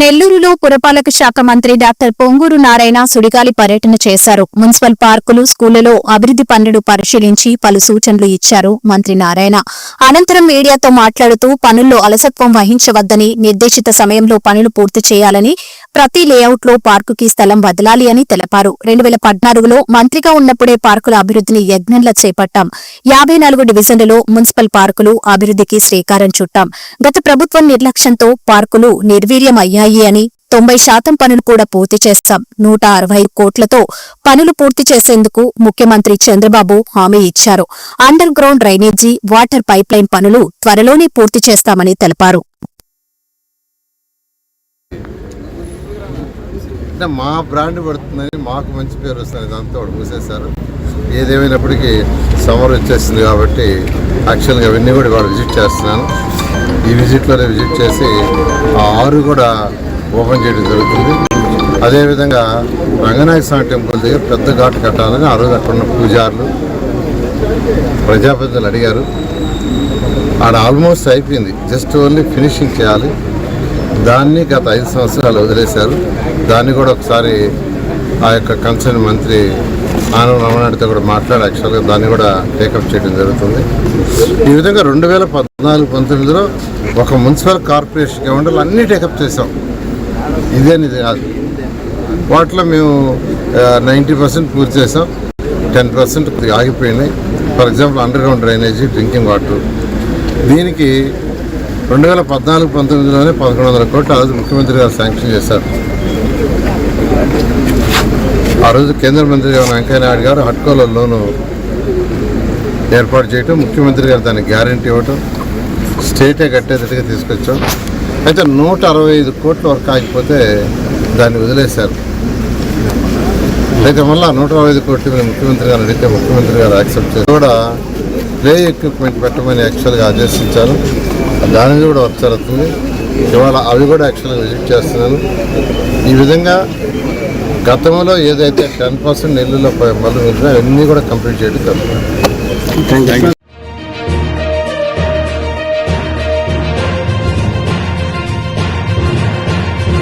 నెల్లూరులో పురపాలక శాఖ మంత్రి డాక్టర్ పొంగూరు నారాయణ సుడిగాలి పర్యటన చేశారు. మున్సిపల్ పార్కులు స్కూళ్ళలో అభివృద్ధి పనులు పరిశీలించి పలు సూచనలు ఇచ్చారు మంత్రి నారాయణ. అనంతరం మీడియాతో మాట్లాడుతూ పనుల్లో అలసత్వం వహించవద్దని నిర్దేశిత సమయంలో పనులు పూర్తి చేయాలని ప్రతి లేఅవుట్లో పార్కుకి స్థలం వదలాలి అని తెలిపారు. రెండు వేల పద్నాలుగులో మంత్రిగా ఉన్నప్పుడే పార్కుల అభివృద్ధిని యజ్ఞంలా చేపట్టాం. యాభై నాలుగు డివిజన్లలో మున్సిపల్ పార్కులు అభివృద్ధికి శ్రీకారం చుట్టాం. గత ప్రభుత్వం నిర్లక్ష్యంతో పార్కులు నిర్వీర్యమయ్యాయి. అని తొంభై శాతం పనులు కూడా పూర్తి చేస్తాం. నూట అరవై కోట్లతో పనులు పూర్తి చేసేందుకు ముఖ్యమంత్రి చంద్రబాబు హామీ ఇచ్చారు. Underground drainage water pipeline పనులు త్వరలోనే పూర్తి చేస్తామని తెలిపారు. అంటే మా బ్రాండ్ పడుతుందని మాకు మంచి పేరు వస్తుంది. ఇదంతా వాడు మూసేశారు. ఏదేమైనప్పటికీ సమర్ వచ్చేసింది కాబట్టి యాక్చువల్గా అవన్నీ కూడా ఇవాళ విజిట్ చేస్తున్నాను. ఈ విజిట్లోనే విజిట్ చేసి ఆ ఆరు కూడా ఓపెన్ చేయడం జరుగుతుంది. అదేవిధంగా రంగనాయక స్వామి టెంపుల్ దగ్గర పెద్ద ఘాటు కట్టాలని ఆ రోజు అక్కడ ఉన్న పూజారులు ప్రజాప్రతినిధులు అడిగారు. ఆడ ఆల్మోస్ట్ అయిపోయింది. జస్ట్ ఓన్లీ ఫినిషింగ్ చేయాలి. దాన్ని గత ఐదు సంవత్సరాలు వదిలేశారు. దాన్ని కూడా ఒకసారి ఆ యొక్క కన్సర్న్ మంత్రి ఆనంద రమణాడితో కూడా మాట్లాడి యాక్చువల్గా దాన్ని కూడా టేకప్ చేయడం జరుగుతుంది. ఈ విధంగా రెండు వేల పద్నాలుగు పంతొమ్మిదిలో ఒక మున్సిపల్ కార్పొరేషన్ గవర్నర్లు అన్నీ టేకప్ చేసాం. ఇదేనిది కాదు. వాటిలో మేము నైంటీ పర్సెంట్ పూర్తి చేసాం. టెన్ పర్సెంట్ ఆగిపోయినాయి. For example underground drainage drinking water. దీనికి రెండు వేల పద్నాలుగు పంతొమ్మిదిలోనే పదకొండు వందల కోట్లు ఆ రోజు ముఖ్యమంత్రి గారు శాంక్షన్ చేశారు. ఆ రోజు కేంద్ర మంత్రి గారు వెంకయ్య నాయుడు గారు హట్కోలో లోను ఏర్పాటు చేయటం ముఖ్యమంత్రి గారు దానికి గ్యారంటీ ఇవ్వటం స్టేటే కట్టేటట్టుగా తీసుకొచ్చాం. అయితే నూట అరవై ఐదు కోట్ల వరకు ఆగిపోతే దాన్ని వదిలేశారు. అయితే మళ్ళీ నూట అరవై ఐదు కోట్లు మీరు ముఖ్యమంత్రి గారు అడిగితే ముఖ్యమంత్రి గారు యాక్సెప్ట్ చేసి కూడా ప్లే ఎక్విప్మెంట్ పెట్టమని యాక్చువల్గా ఆదేశించారు. దాని కూడా వర్క్ జరుగుతుంది. ఇవాళ అవి కూడా యాక్చువల్గా విజిట్ చేస్తున్నాను. ఈ విధంగా గతంలో ఏదైతే టెన్ పర్సెంట్ నెల్లులో మళ్ళీ అవన్నీ కూడా కంప్లీట్ చేయడం జరుగుతుంది.